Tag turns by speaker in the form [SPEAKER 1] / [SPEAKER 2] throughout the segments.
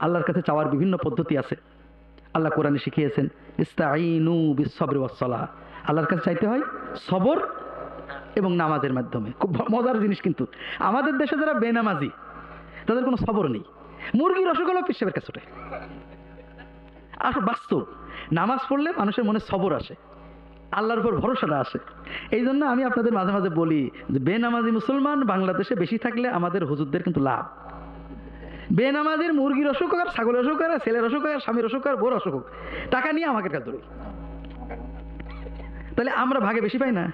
[SPEAKER 1] আল্লাহর কাছে চাওয়ার বিভিন্ন পদ্ধতি আছে। আল্লাহ কোরআনে শিখিয়েছেন ইস্তাইনু বিসবর ওয়াসলা আল্লাহর কাছে চাইতে হয় সবর এবং নামাজের মাধ্যমে। খুব মজার জিনিস কিন্তু। আমাদের দেশে যারা বেনামাজি, তাদের কোনো সবর নেই। মুরগির অসুখ হলেও পিসেবের কাছে ওঠে। আর বাস্তব, নামাজ পড়লে মানুষের মনে সবর আসে। আল্লাহর উপর ভরসাটা আসে। এই জন্য আমি আপনাদের মাঝে মাঝে বলি যে, বেনামাজি মুসলমান বাংলাদেশে বেশি থাকলে আমাদের হুজুরদের কিন্তু লাভ। বেনামাজির মুরগির অসুখ আর ছাগলের অসুখ আর ছেলের অসুখ আর স্বামীর অসুখ আর বোর অসুখ টাকা নিয়ে আমাকে কাজ ধরি তাহলে আমরা ভাগে বেশি পাই না।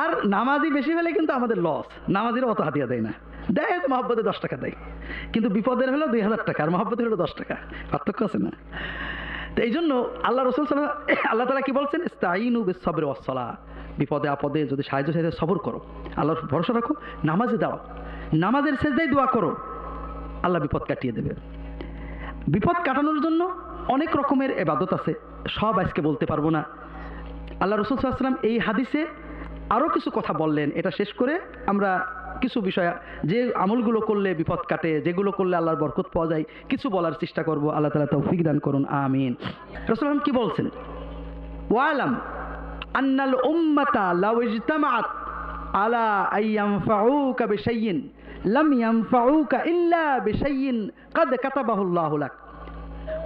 [SPEAKER 1] আর নামাজি বেশি হলে কিন্তু আমাদের লস নামাজিরা অত হাতিয়া দেয় না। দেয় তো মহব্বতে দশ টাকা দেয়। কিন্তু বিপদের হলো দুই হাজার টাকা, আর মহব্বতের হলো দশ টাকা, পার্থক্য আছে না। তো এই জন্য আল্লাহ রসুল আল্লাহ তালা কি বলছেন? স্তাইনু সবরে অসলা বিপদে আপদে যদি সাহায্য চাইতে সবর করো, আল্লাহর ভরসা রাখো, নামাজে দাও নামাজের শেষদাই দোয়া করো আল্লাহ বিপদ কাটিয়ে দেবে। বিপদ কাটানোর জন্য অনেক রকমের এবাদত আছে, সব আজকে বলতে পারব না। আল্লাহ রসুল সাল্লাম এই হাদিসে আরও কিছু কথা বললেন, এটা শেষ করে আমরা কিছু বিষয়, যে আমলগুলো করলে বিপদ কাটে, যেগুলো করলে আল্লাহর বরকত পাওয়া যায়, কিছু বলার চেষ্টা করব। আল্লাহ তালা তৌফিক দান করুন, আমিন। রসুলাম কি বলছেন? ওয়ালাম আন্নাল উম্মাতা লাউ ইজতামাআত আলা আইয়ানফাউকা বিশাইইন। লাম ইয়ানফাউকা ইল্লা বিশাইইন কাদ কাতাবাহু আল্লাহু লাক।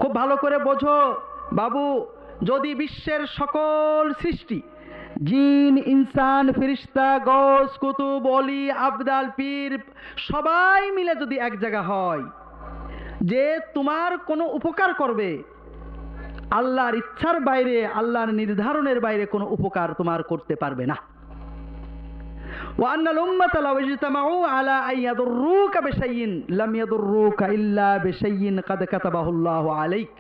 [SPEAKER 1] খুব ভালো করে বোঝো, বাবু, যদি বিশ্বের সকল সৃষ্টি, জিন, ইনসান, ফিরিস্তা গস কুতুব, অলি, আবদাল, পীর, সবাই মিলে যদি এক জায়গা হয়, যে তোমার কোনো উপকার করবে, আল্লাহর ইচ্ছার বাইরে, আল্লাহর নির্ধারণের বাইরে কোনো উপকার তোমার করতে পারবে না। وأن الأمة لو اجتمعوا على أن يضروك بشيء لم يضروك إلا بشيء قد كتبه الله عليك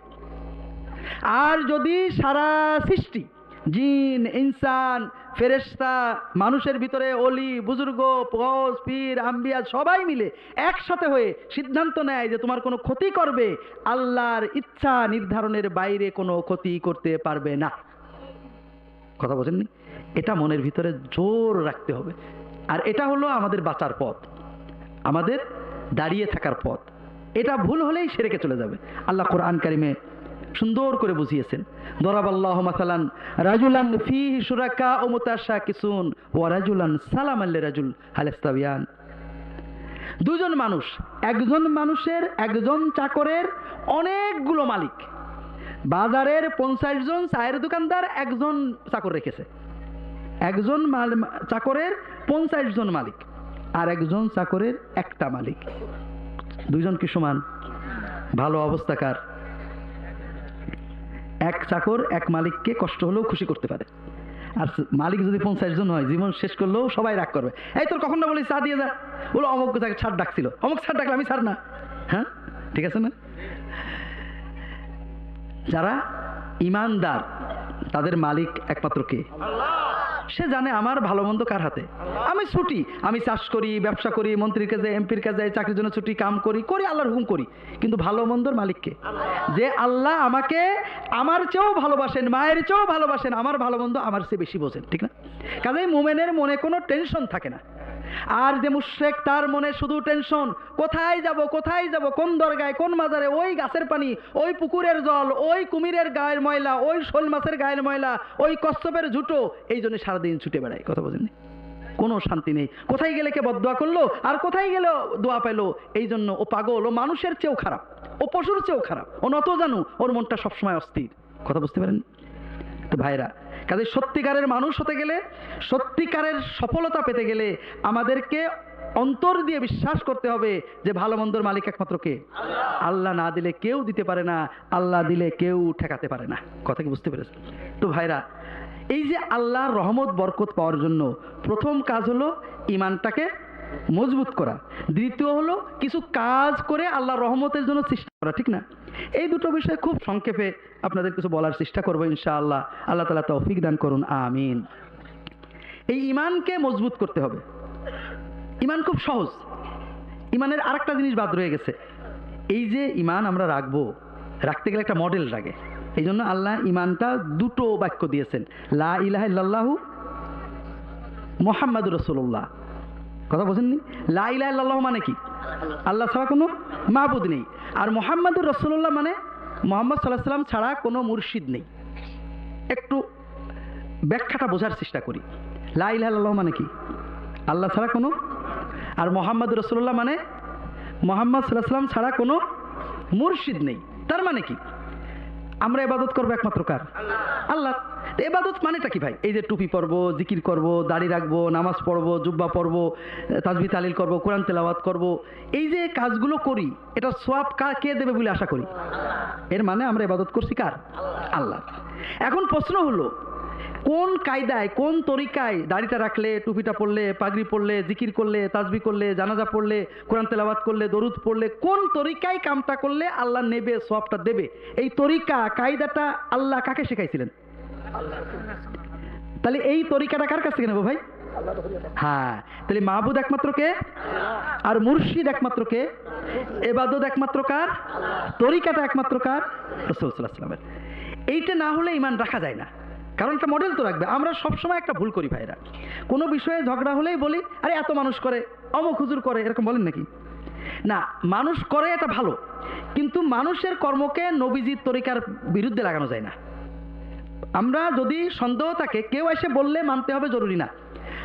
[SPEAKER 1] আর যদি সারা সৃষ্টি জিন ইনসান ফেরেশতা মানুষের ভিতরে অলি বুজুর্গ পস পীর আম্বিয়া সবাই মিলে একসাথে হয়ে সিদ্ধান্ত নেয় যে তোমার কোনো ক্ষতি করবে আল্লাহর ইচ্ছা নির্ধারণের বাইরে কোনো ক্ষতি করতে পারবে না কথা বোঝেননি এটা মনের ভিতরে জোর রাখতে হবে আর এটা হলো আমাদের বাঁচার পথ। আমাদের দাঁড়িয়ে থাকার পথ। এটা ভুল হলেই সেরেকে চলে যাবে। আল্লাহ কোরআন কারিমে সুন্দর করে বুঝিয়েছেন, দরাবাল্লাহ মাসালান রাজুলান ফি সুরাকা ও মুতাশা কিসুন ও রাজুলান সালাম আল্লে রাজুল হালেস্তাবিয়ান। দুজন মানুষ, একজন মানুষের, একজন চাকরের অনেকগুলো মালিক। বাজারের পঞ্চাশ জন চায়ের দোকানদার একজন চাকর রেখেছে। একজন মাল- চাকরের পঞ্চাশ জন মালিক আর একজন চাকরের একটা মালিক। দুইজন কি সমান? ভালো অবস্থাকার এক চাকর, এক মালিককে কষ্ট হলেও খুশি করতে পারে। আর মালিক যদি পঞ্চাশ জন হয়, জীবন শেষ করলেও সবাই রাগ করবে। এই তোর কখন না বলি চা দিয়ে যা। বলো, অমুক তাকে ছাড় ডাকছিল। অমুক ছাড় ডাকলে আমি ছাড় না। হ্যাঁ? ঠিক আছে না? যারা ইমানদার, তাদের মালিক একমাত্র কে? সে জানে আমার ভালো মন্দ কার হাতে। আমি ছুটি, আমি চাষ করি, ব্যবসা করি, মন্ত্রীর কাছে এমপির কাজে, চাকরির জন্য ছুটি, কাম করি করি, আল্লাহর হুম করি। কিন্তু ভালো মন্দর মালিককে? যে আল্লাহ আমাকে আমার চেয়েও ভালোবাসেন, মায়ের চেয়েও ভালোবাসেন, আমার ভালো মন্দ আমার চেয়ে বেশি বোঝেন, ঠিক না? কাজেই মোমেনের মনে কোনো টেনশন থাকে না। আর যে মুশ্রেক, তার মনে শুধু টেনশন কোথায় যাব কোথায় যাব, কোন দরগায়, কোন মাজারে? ওই গাছের পানি, ওই পুকুরের জল, ওই কুমিরের গায়ের ময়লা, ওই শোল মাছের গায়ের ময়লা, ওই কচ্ছপের ঝুটো এই জন্য সারাদিন ছুটে বেড়ায়, কথা বোঝেননি? কোনো শান্তি নেই। কোথায় গেলে কে বদোয়া করল? আর কোথায় গেলে দোয়া পেল? এই জন্য ও পাগল, ও মানুষের চেয়েও খারাপ, ও পশুর চেয়েও খারাপ, ও নত জানু, ওর মনটা সবসময় অস্থির। কথা বুঝতে পারেন তো ভাইরা কাজে সত্যিকারের মানুষ হতে গেলে, সত্যিকারের সফলতা পেতে গেলে আমাদেরকে অন্তর দিয়ে বিশ্বাস করতে হবে যে ভালো মন্দর মালিক একমাত্র কে? আল্লাহ না দিলে কেউ দিতে পারে না, আল্লাহ দিলে কেউ ঠেকাতে পারে না। কথা কি বুঝতে পেরেছেন? তো ভাইরা, এই যে আল্লাহর রহমত, বরকত পাওয়ার জন্য প্রথম কাজ হলো ইমানটাকে মজবুত করা। দ্বিতীয় হলো কিছু কাজ করে আল্লাহ রহমতের জন্য চেষ্টা করা, ঠিক না? এই দুটো বিষয় খুব সংক্ষেপে আপনাদের কিছু বলার চেষ্টা করব, ইনশাআল্লাহ। আল্লাহ তালা তৌফিক দান করুন, আমিন। এই ইমানকে মজবুত করতে হবে। ইমান খুব সহজ। ইমানের আরেকটা জিনিস বাদ রয়ে গেছে। এই যে ইমান আমরা রাখব, রাখতে গেলে একটা মডেল লাগে। এই জন্য আল্লাহ ইমানটা দুটো বাক্য দিয়েছেন। লা ইলাহা মোহাম্মদ রসুল্লাহ কথা বোঝেননি লা ইল্লাল্লাহু মানে কি? আল্লাহ ছাড়া কোনো মাহবুদ নেই। আর মোহাম্মদুর রসুল্লাহ মানে মোহাম্মদ সাল্লাহ সাল্লাম ছাড়া কোনো মুর্শিদ নেই। একটু ব্যাখ্যাটা বোঝার চেষ্টা করি। লাইল আল্লাহ মানে কি? আল্লাহ ছাড়া কোনো? আর মোহাম্মদ রসুল্লাহ মানে মোহাম্মদ সাল্লাহ সাল্লাম ছাড়া কোনো মুর্শিদ নেই। তার মানে কি? আমরা এবাদত করব একমাত্র কার? আল্লাহ। এবাদত মানেটা কি ভাই? এই যে টুপি পরবো, জিকির করব, দাড়ি রাখব, নামাজ পড়ব, জুব্বা পরব, তাজবি, তালিল করব, কোরআন তেলাওয়াত করব, এই যে কাজগুলো করি এটা সোয়াব কার কে দেবে বলে আশা করি? এর মানে আমরা এবাদত করছি কার? আল্লাহ। এখন প্রশ্ন হলো কোন কায়দায়, কোন তরিকায় দাড়িটা রাখলে, টুপিটা পরলে, পাগড়ি পরলে, জিকির করলে, তাজবি করলে, জানাজা পড়লে, কোরআন তেলাওয়াত করলে, দরুদ পড়লে, কোন তরিকায় কামটা করলে আল্লাহ নেবে, সবটা দেবে? এই তরিকা, কায়দাটা আল্লাহ কাকে শেখাইছিলেন? তাহলে এই তরিকাটা কার কাছ থেকে নেব ভাই? হ্যাঁ তাহলে মাহবুদ একমাত্র কে? আর মুর্শিদ একমাত্র কে? এবাদত একমাত্র কার? তরিকাটা একমাত্র কার? রসুল সাল্লাহ সাল্লামের এইটা না হলে ইমান রাখা যায় না। কারণ একটা মডেল তো রাখবে। আমরা সবসময় একটা ভুল করি ভাইরা। কোনো বিষয়ে ঝগড়া হলেই বলি, আরে, এত মানুষ করে, অমুক হুজুর করে, এরকম বলেন নাকি? না, মানুষ করে এটা ভালো, কিন্তু মানুষের কর্মকে নবীজির তরিকার বিরুদ্ধে লাগানো যায় না। আমরা যদি সন্দেহ থাকে, কেউ এসে বললে মানতে হবে জরুরি না।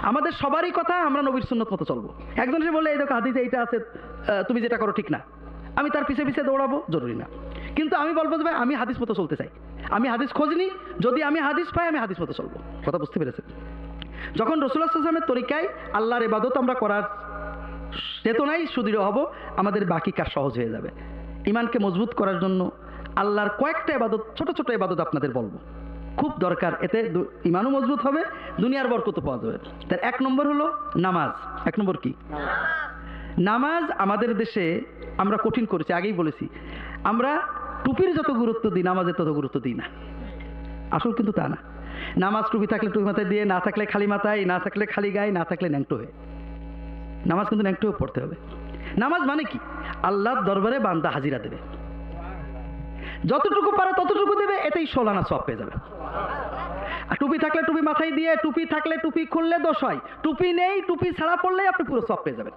[SPEAKER 1] আমাদের সবারই কথা আমরা নবীর সুন্নত মতো চলবো। একজন এসে বললে, এই দেখো, হাদিসে এইটা আছে তুমি যেটা করো ঠিক না। আমি তার পিছে পিছে দৌড়াবো, জরুরি না। কিন্তু আমি বলব যে, ভাই, আমি হাদিস মতো চলতে চাই। আমি হাদিস খোঁজ খোঁজনি যদি আমি হাদিস পাই আমি হাদিস মতো চলবো। কথা বুঝতে পেরেছেন? যখন রসুল্লাহ আসলামের তরিকায় আল্লাহর এবাদত আমরা করার চেতনাই সুদৃঢ় হব আমাদের বাকি কাজ সহজ হয়ে যাবে। ইমানকে মজবুত করার জন্য আল্লাহর কয়েকটা এবাদত ছোট ছোট এবাদত আপনাদের বলব। খুব দরকার এতে ইমানও মজবুত হবে দুনিয়ার বরকত পাওয়া যাবে। তার এক নম্বর হলো নামাজ। এক নম্বর কি? নামাজ আমাদের দেশে আমরা কঠিন করেছি আগেই বলেছি। আমরা টুপির যত গুরুত্ব দিই, নামাজের তত গুরুত্ব দিই না। আসল কিন্তু তা না। নামাজ টুপি থাকলে টুপি মাথায় দিয়ে, না থাকলে খালি মাথায়, না থাকলে খালি গায়ে, না থাকলে ন্যাংটো হয়ে। নামাজ কিন্তু ন্যাংটো হয়ে পড়তে হবে। নামাজ মানে কি? আল্লাহর দরবারে বান্দা হাজিরা দেবে। যতটুকু পারে ততটুকু দেবে, এতেই সোলানা সব পেয়ে যাবে। আর টুপি থাকলে টুপি মাথায় দিয়ে, টুপি থাকলে টুপি খুললে দোষ হয়। টুপি নেই, টুপি ছাড়া পড়লেই আপনি পুরো সব পেয়ে যাবেন।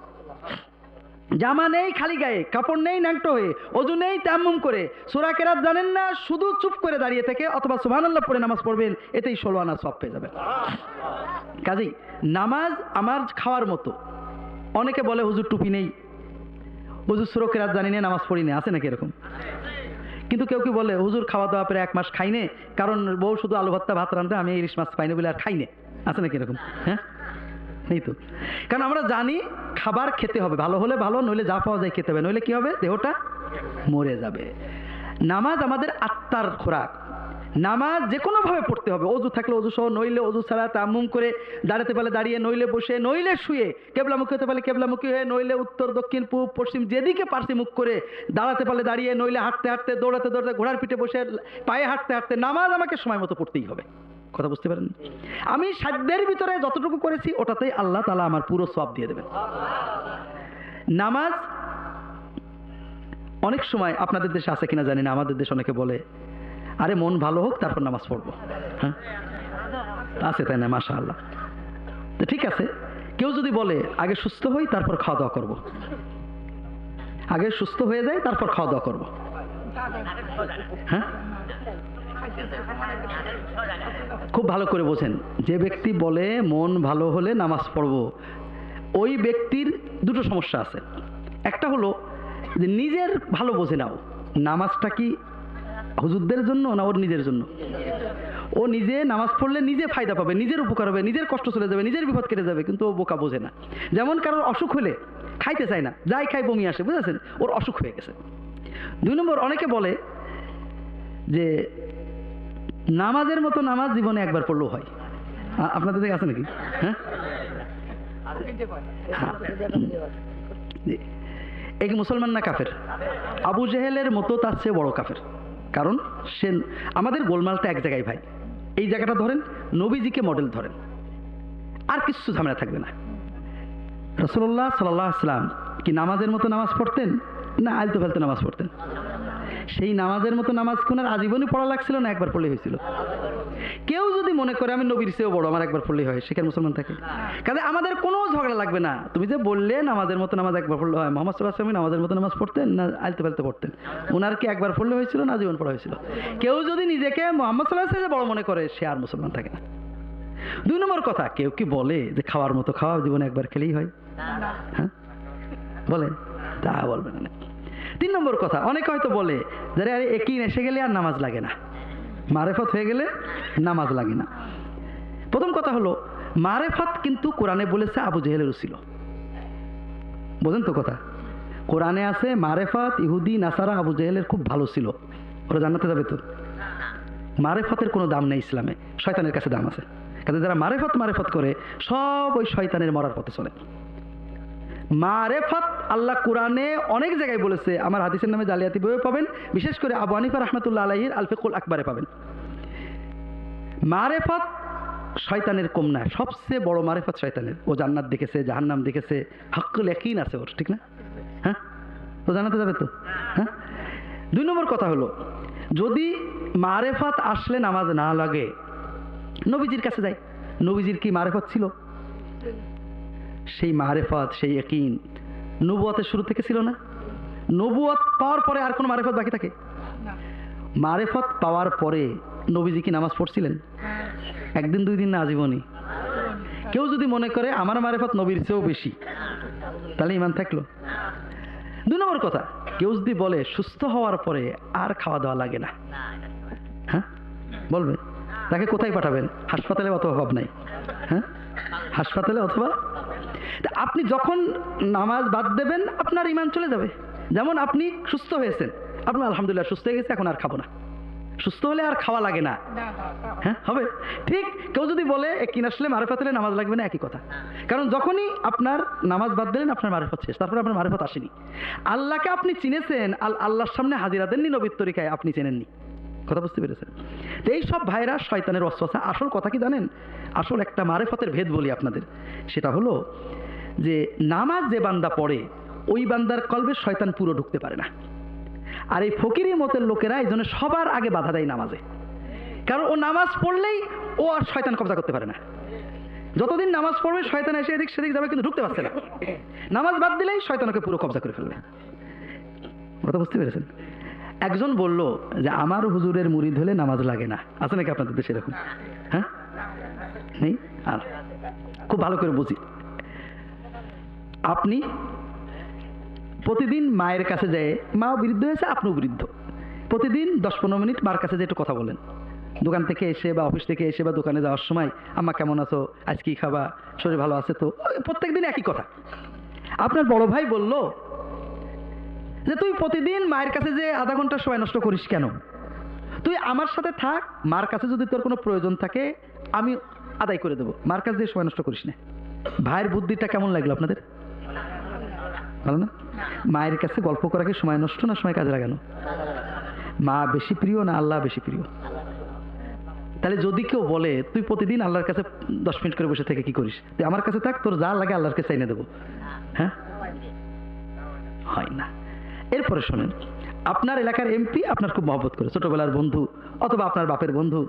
[SPEAKER 1] জামা নেই খালি গায়ে, কাপড় নেই ন্যাংটো হয়ে, অজু নেই তাম্মুম করে। সুরা কেরাত জানেন না, শুধু চুপ করে দাঁড়িয়ে থেকে, অথবা সুবহানাল্লাহ পড়ে নামাজ পড়বেন, এতেই ষোলো আনা সব পেয়ে যাবেন। কাজেই নামাজ আমার খাওয়ার মতো। অনেকে বলে, হুজুর টুপি নেই। হুজুর সুরো কেরাত জানি না, নামাজ পড়ি না, আছে নাকি এরকম? কিন্তু কেউ কি বলে, হুজুর খাওয়া দাওয়া পরে এক মাস খাইনে কারণ বউ শুধু আলু ভাত রাঁধতে আমি ইলিশ মাছ পাইনি বলে আর খাইনে আছে নাকি এরকম? হ্যাঁ? নেই তো। কারণ আমরা জানি খাবার খেতে হবে, ভালো হলে ভালো, নইলে যা পাওয়া যায় খেতে হবে, নইলে কি হবে? দেহটা মরে যাবে। নামাজ আমাদের আত্মার খোরাক। নামাজ যে কোনোভাবে পড়তে হবে, অজু থাকলে অজু সহ, নইলে অজু ছাড়া তামুম করে দাঁড়াতে পারলে দাঁড়িয়ে, নইলে বসে, নইলে শুয়ে, কেবলামুখী হতে পারলে কেবলামুখী হয়ে, নইলে উত্তর, দক্ষিণ, পূব, পশ্চিম, যেদিকে পারছি মুখ করে দাঁড়াতে পারলে দাঁড়িয়ে, নইলে হাঁটতে হাঁটতে, দৌড়াতে দৌড়াতে, ঘোড়ার পিঠে বসে পায়ে হাঁটতে হাঁটতে নামাজ আমাকে সময় মতো পড়তেই হবে। কথা বুঝতে পারেন আমি সাধ্যের ভিতরে যতটুকু করেছি, ওটাতেই আল্লাহ তালা আমার পুরো সব দিয়ে দেবেন। নামাজ অনেক সময় আপনাদের দেশে আছে কিনা জানি না, আমাদের দেশে অনেকে বলে, আরে, মন ভালো হোক, তারপর নামাজ পড়ব। হ্যাঁ? আছে তাই না মাশা আল্লাহ তো ঠিক আছে, কেউ যদি বলে, আগে সুস্থ হই, তারপর খাওয়া দাওয়া করব। আগে সুস্থ হয়ে যায় তারপর খাওয়া দাওয়া করব। হ্যাঁ? খুব ভালো করে বোঝেন। যে ব্যক্তি বলে মন ভালো হলে নামাজ পড়ব, ওই ব্যক্তির দুটো সমস্যা আছে। একটা হলো যে নিজের ভালো বোঝে নাও নামাজটা কি হুজুরদের জন্য না ওর নিজের জন্য? ও নিজে নামাজ পড়লে নিজে ফায়দা পাবে, নিজের উপকার হবে, নিজের কষ্ট চলে যাবে, নিজের বিপদ কেটে যাবে, কিন্তু ও বোকা বোঝে না। যেমন কারোর অসুখ হলে খাইতে চায় না, যাই খাই বমি আসে, বুঝেছেন? ওর অসুখ হয়ে গেছে। দুই নম্বর, অনেকে বলে যে নামাজের মতো নামাজ জীবনে একবার পড়লেও হয়। আপনাদের থেকে আছে নাকি? হ্যাঁ? হ্যাঁ। জি। এ কি মুসলমান না কাফের? আবু জেহেলের মতো তার চেয়ে বড় কাফের। কারণ সে আমাদের গোলমালটা এক জায়গায় ভাই। এই জায়গাটা ধরেন, নবীজিকে মডেল ধরেন। আর কিছু ঝামেলা থাকবে না। রসল্লাহ সাল্লাহ আসলাম কি নামাজের মতো নামাজ পড়তেন? না আলতো ফেলতে নামাজ পড়তেন। সেই নামাজের মতো নামাজ কোন আজীবনই পড়া লাগছিল না, একবার পড়লে হয়েছিল। কেউ যদি মনে করে আমি নবীর চেয়েও বড়, আমার একবার পড়লেই হয় সেখানে মুসলমান থাকে? কাজে আমাদের কোনো ঝগড়া লাগবে না। তুমি যে বললে নামাজের মতো নামাজ একবার পড়লে হয়, মোহাম্মদ সাল্লাহ আসলামী নামাজের মতো নামাজ পড়তেন না, আলতে পালতে পড়তেন? ওনার কি একবার পড়লে হয়েছিল না জীবন পড়া হয়েছিল? কেউ যদি নিজেকে মোহাম্মদ সাল্লাহ সাল্লাম বড় মনে করে, সে আর মুসলমান থাকে না। দুই নম্বর কথা, কেউ কি বলে যে খাওয়ার মতো খাওয়া, জীবনে একবার খেলেই হয়? হ্যাঁ? বলে? তা বলবেন না তিন নম্বর কথা, অনেকে হয়তো বলে যে আরে একই এসে গেলে আর নামাজ লাগে না। মারেফত হয়ে গেলে নামাজ লাগে না। প্রথম কথা হলো, মারেফত কিন্তু কোরআনে বলেছে আবু জেহেলের ছিল। বোঝেন তো কথা? কোরআনে আছে মারেফাত, ইহুদি, নাসারা আবু জেহেলের খুব ভালো ছিল। ওরা জান্নাতে যাবে তো? মারেফতের কোনো দাম নেই ইসলামে, শয়তানের কাছে দাম আছে। কাজে যারা মারেফত মারেফত করে, সব ওই শয়তানের মরার পথে চলে। মারেফত আল্লাহ কোরআনে অনেক জায়গায় বলেছে। আমার হাদিসের নামে জালিয়াতি বইয়ে পাবেন, বিশেষ করে আবু হানিফা রহমতুল্লাহ আলহির আলফিকুল আকবরে পাবেন। মারেফাত শয়তানের কম সবচেয়ে বড় মারেফত শয়তানের। ও জান্নাত দেখেছে, জাহান্নাম দেখেছে, হাক্কুল একইন আছে ওর, ঠিক না? হ্যাঁ? ও জানাতে যাবে তো? হ্যাঁ? দুই নম্বর কথা হলো, যদি মারেফাত আসলে নামাজ না লাগে, নবীজির কাছে যাই। নবীজির কি মারেফত ছিল? সেই মারেফত সেই একইন নবুয়াতের শুরু থেকে ছিল না? নবুয়াত পাওয়ার পরে আর কোনো মারেফত বাকি থাকে? মারেফত পাওয়ার পরে নবীজি কি নামাজ পড়ছিলেন? একদিন দুই দিন না আজীবনই। কেউ যদি মনে করে আমার মারেফত নবীর চেয়েও বেশি তাহলে ইমান থাকল। দুই নম্বর কথা কেউ যদি বলে সুস্থ হওয়ার পরে আর খাওয়া দাওয়া লাগে না হ্যাঁ? বলবে তাকে কোথায় পাঠাবেন? হাসপাতালে অত অভাব নাই হ্যাঁ? হাসপাতালে অথবা আপনি যখন নামাজ বাদ দেবেন আপনার ইমান চলে যাবে। যেমন আপনি সুস্থ হয়েছেন। আপনি আলহামদুলিল্লাহ সুস্থ হয়ে গেছে এখন আর খাব না। সুস্থ হলে আর খাওয়া লাগে না। হ্যাঁ হবে? ঠিক কেউ যদি বলে কিন আসলে মারেফাত হলে নামাজ লাগবে না একই কথা। কারণ যখনই আপনার নামাজ বাদ দিলেন আপনার মারেফত শেষ। তারপরে আপনার মারেফত আসেনি। আল্লাহকে আপনি চিনেছেন আল আল্লাহর সামনে হাজিরা দেননি নবীর তরিকায় আপনি চেনেননি। কথা বুঝতে পেরেছেন তো এই সব ভাইরা শয়তানের অস্ত্র আসল কথা কি জানেন? আসল একটা মারেফতের ভেদ বলি আপনাদের। সেটা হলো যে নামাজ যে বান্দা পড়ে, ওই বান্দার কলবে শয়তান পুরো ঢুকতে পারে না। আর এই ফকিরি মতের লোকেরা এই জন্য সবার আগে বাধা দেয় নামাজে। কারণ ও নামাজ পড়লেই ও আর শয়তান কবজা করতে পারে না। যতদিন নামাজ পড়বে, শয়তান এসে এদিক সেদিক যাবে, কিন্তু ঢুকতে পারছে না। নামাজ বাদ দিলেই শয়তানকে পুরো কবজা করে ফেলবে। কথা বুঝতে পেরেছেন? একজন বলল যে, আমার হুজুরের মুড়ি হলে নামাজ লাগে না। আছে নাকি আপনাদের দেশে এরকম? হ্যাঁ? নেই? আর খুব ভালো করে বুঝি। আপনি প্রতিদিন মায়ের কাছে যায় মাও বৃদ্ধ হয়েছে, আপনিও বৃদ্ধ। প্রতিদিন দশ পনেরো মিনিট মার কাছে যে একটু কথা বলেন। দোকান থেকে এসে বা অফিস থেকে এসে বা দোকানে যাওয়ার সময়, আম্মা কেমন আছো? আজ কি খাবা? শরীর ভালো আছে তো? প্রত্যেক দিন একই কথা। আপনার বড় ভাই বলল যে তুই প্রতিদিন মায়ের কাছে যে আধা ঘণ্টা সময় নষ্ট করিস কেন? তুই আমার সাথে থাক, মার কাছে যদি তোর কোনো প্রয়োজন থাকে, আমি আদায় করে দেবো। মার কাছে যে সময় নষ্ট করিস না। ভাইয়ের বুদ্ধিটা কেমন লাগল আপনাদের? ভালো না? মায়ের কাছে গল্প করা কি সময় নষ্ট না সময় কাজে লাগানো? মা বেশি প্রিয় না আল্লাহ বেশি প্রিয়? তাহলে যদি কেউ বলে, তুই প্রতিদিন আল্লাহর কাছে দশ মিনিট করে বসে থেকে কি করিস? তুই আমার কাছে থাক, তোর যা লাগে আল্লাহর কাছে এনে দেবো। হ্যাঁ? হয় না। এরপরে শোনেন আপনার এলাকার এমপি আপনার খুব মহব্বত করে ছোটবেলার বন্ধু অথবা আপনার বাপের বন্ধু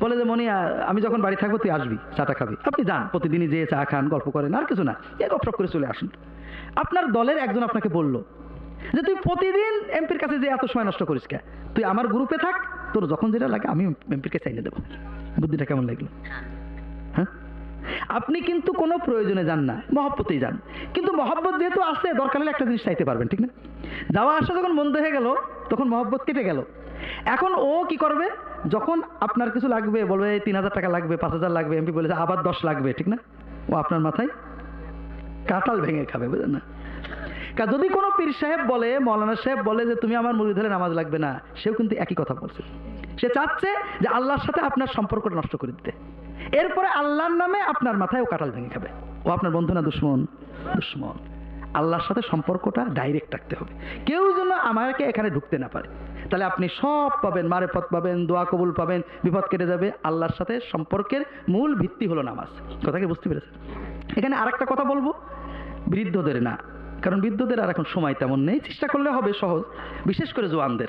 [SPEAKER 1] বলে যে মনি আমি যখন বাড়ি থাকব তুই আসবি চাটা খাবি। আপনি যান প্রতিদিনই যেয়ে চা খান গল্প করেন আর কিছু না। এ গপসপ করে চলে আসুন। আপনার দলের একজন আপনাকে বলল যে তুই প্রতিদিন এমপির কাছে যে এত সময় নষ্ট করিস কে? তুই আমার গ্রুপে থাক তোর যখন যেটা লাগে আমি এমপির কাছে এনে দেবো। বুদ্ধিটা কেমন লাগল? হ্যাঁ? আপনি কিন্তু কোনো প্রয়োজনে যান না, মহব্বতেই যান। কিন্তু মহব্বত যেহেতু আসছে দরকার হলে একটা জিনিস চাইতে পারবেন, ঠিক না? যাওয়া আসা যখন বন্ধ হয়ে গেল, তখন মহব্বত কেটে গেল। এখন ও কি করবে? যখন আপনার কিছু লাগবে, বলবে তিন হাজার টাকা লাগবে, পাঁচ হাজার লাগবে, এমপি বলেছে, আবার দশ লাগবে, ঠিক না? ও আপনার মাথায় কাঁঠাল ভেঙে খাবে, বুঝলেন না? কা, যদি কোনো পীর সাহেব বলে, মৌলানা সাহেব বলে যে, তুমি আমার মুড়ি ধরে নামাজ লাগবে না, সেও কিন্তু একই কথা বলছে। সে চাচ্ছে যে আল্লাহর সাথে আপনার সম্পর্কটা নষ্ট করে দিতে। এরপরে আল্লাহর নামে আপনার মাথায় ও কাঁঠাল ভেঙে খাবে। ও আপনার বন্ধু না দুশ্মন? দুশ্মন। আল্লাহর সাথে সম্পর্কটা ডাইরেক্ট রাখতে হবে। কেউ যেন আমাকে এখানে ঢুকতে না পারে। তাহলে আপনি সব পাবেন, মারেফত পাবেন, দোয়া কবুল পাবেন, বিপদ কেটে যাবে। আল্লাহর সাথে সম্পর্কের মূল ভিত্তি হলো নামাজ। কথাকে বুঝতে পেরেছেন? এখানে আরেকটা কথা বলব। বৃদ্ধদের না। কারণ বৃদ্ধদের আর এখন সময় তেমন নেই। চেষ্টা করলে হবে সহজ। বিশেষ করে জোয়ানদের।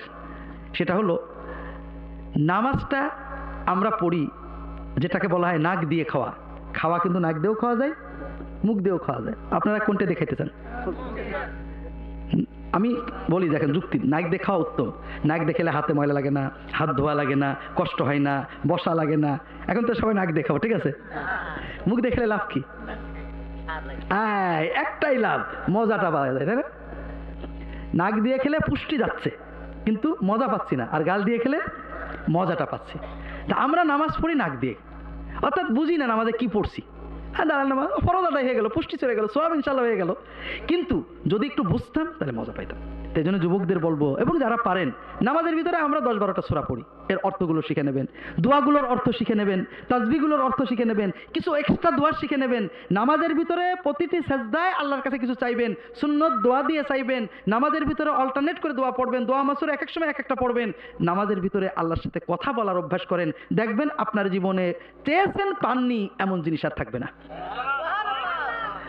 [SPEAKER 1] সেটা হলো, নামাজটা আমরা পড়ি যেটাকে বলা হয় নাক দিয়ে খাওয়া। খাওয়া কিন্তু নাক দিয়েও খাওয়া যায়, মুখ দিয়েও খাওয়া যায়। আপনারা কোনটা দেখাইতে চান আমি বলি, দেখেন, যুক্তি। নাক দিয়ে খাওয়া উত্তম। নাক দেখলে হাতে ময়লা লাগে না, হাত ধোয়া লাগে না, কষ্ট হয় না, বসা লাগে না। এখন তো সবাই নাক দেখাবো ঠিক আছে? মুখ দেখলে লাভ কি? একটাই লাভ, মজাটা পাওয়া যায়, তাই নাক দিয়ে খেলে পুষ্টি যাচ্ছে, কিন্তু মজা পাচ্ছি না। আর গাল দিয়ে খেলে মজাটা পাচ্ছি। তা আমরা নামাজ পড়ি নাক দিয়ে। অর্থাৎ বুঝি না আমাদের কি পড়ছি। হ্যাঁ দাঁড়ান নামাজ, ফরজ হয়ে গেল, পুষ্টি চলে গেল সোয়াবিন ইনশাল্লাহ হয়ে গেল। কিন্তু যদি একটু বুঝতাম, তাহলে মজা পাইতাম। সেই জন্য যুবকদের বলব, এবং যারা পারেন, নামাজের ভিতরে আমরা দশ বারোটা সোরা পড়ি। এর অর্থগুলো শিখে নেবেন, দোয়াগুলোর অর্থ শিখে নেবেন তাজবিগুলোর অর্থ শিখে নেবেন, কিছু এক্সট্রা দোয়া শিখে নেবেন। নামাজের ভিতরে প্রতিটি সেজদায় আল্লাহর কাছে কিছু চাইবেন, সুন্নত দোয়া দিয়ে চাইবেন, নামাজের ভিতরে অল্টারনেট করে দোয়া পড়বেন, দোয়া মাসুর এক এক সময় এক একটা পড়বেন। নামাজের ভিতরে আল্লাহর সাথে কথা বলার অভ্যাস করেন, দেখবেন আপনার জীবনে চেয়েছেন পাননি এমন জিনিস আর থাকবে না।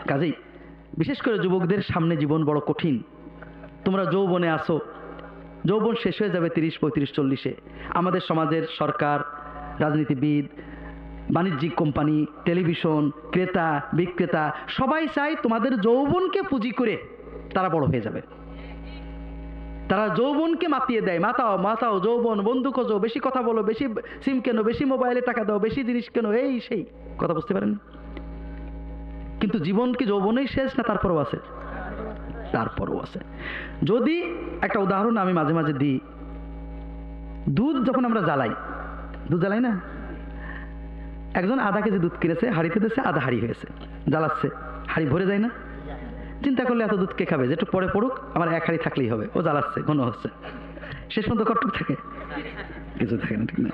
[SPEAKER 1] কাজেই বিশেষ করে যুবকদের সামনে জীবন বড় কঠিন। তোমরা যৌবনে আসো যৌবন শেষ হয়ে যাবে তিরিশ, পঁয়ত্রিশ, চল্লিশে। আমাদের সমাজের সরকার, রাজনীতিবিদ, বাণিজ্যিক কোম্পানি, টেলিভিশন, ক্রেতা, বিক্রেতা, সবাই চায় তোমাদের যৌবনকে পুঁজি করে তারা বড় হয়ে যাবে। তারা যৌবনকে মাতিয়ে দেয়। মাতাও মাতাও, যৌবন, বন্ধু খোঁজো, বেশি কথা বলো, বেশি সিম কেনো, বেশি মোবাইলে টাকা দাও, বেশি জিনিস কেনো, এই সেই। কথা বুঝতে পারেন? কিন্তু জীবন কি যৌবনেই শেষ না তারপরও আছে? তারপরও আছে। যদি একটা উদাহরণ আমি মাঝে মাঝে দিই, দুধ যখন আমরা জ্বালাই, দুধ জ্বালাই না? একজন আধা কেজি দুধ কিনেছে হাঁড়িতে দিয়েছে আধা হাঁড়ি হয়েছে, জ্বালাচ্ছে, হাঁড়ি ভরে যায় না? চিন্তা করলে এত দুধ কে খাবে? যেটু পরে পড়ুক, আমার এক হাঁড়ি থাকলেই হবে, ও জ্বালাচ্ছে, ঘন হচ্ছে। শেষ পর্যন্ত কটুক থাকে। কিছু থাকে না, ঠিক না।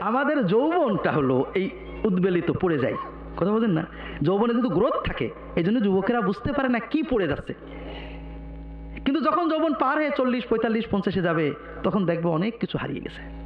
[SPEAKER 1] আমাদের যৌবনটা হলো এই উদ্বেলিত, পড়ে যায়। কথা বলেন না? যৌবনে যদি গ্রোথ থাকে, এই জন্য যুবকেরা বুঝতে পারে না কি পড়ে যাচ্ছে। কিন্তু যখন যৌবন পার হয়ে চল্লিশ, পঁয়তাল্লিশ, পঞ্চাশে যাবে, তখন দেখব অনেক কিছু হারিয়ে গেছে।